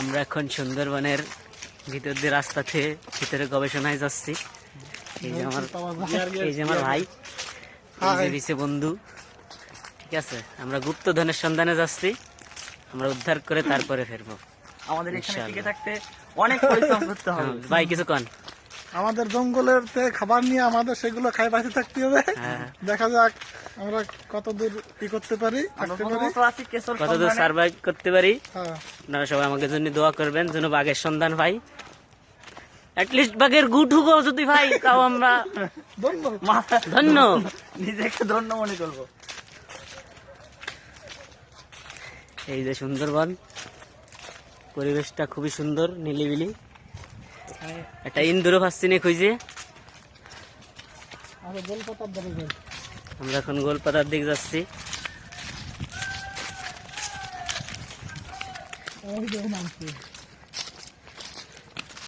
আমরা এখন সুন্দরবনের ভিতর দিয়ে রাস্তাতে ভিতরে গবেষণায় যাচ্ছি। এই যে আমার এই যে আমার ভাই এই দিছে বন্ধু। ঠিক আছে? আমরা গুপ্ত ধনের সন্ধানে যাচ্ছি। আমরা উদ্ধার করে তারপরে ফিরবো। আমাদের এখানে টিকে থাকতে অনেক পরিশ্রম করতে হবে। ভাই কিছু কন? আমাদের জঙ্গলের থেকে খাবার নিয়ে আমাদের সেগুলো খাই বাঁচে থাকতে হবে। হ্যাঁ। দেখা যাক আমরা কত দূর কি করতে পারি কতদূর সার্ভাইভ করতে পারি? হ্যাঁ। আপনারা সবাই আমাকে জন্য দোয়া করবেন যেন বাঘের সন্ধান পাই। অ্যাটলিস্ট বাঘের গু ঢুকো যদি ভাই তাও আমরা ধন্য। নিজেকে ধন্য মনে করব। এই যে সুন্দরবন পরিবেশটা খুবই সুন্দর নিলিবিলি। একটা ইন্দুরও পাচ্ছি খুঁজে আমরা এখন গোলপাতার দিকে যাচ্ছি। ওই দেখুন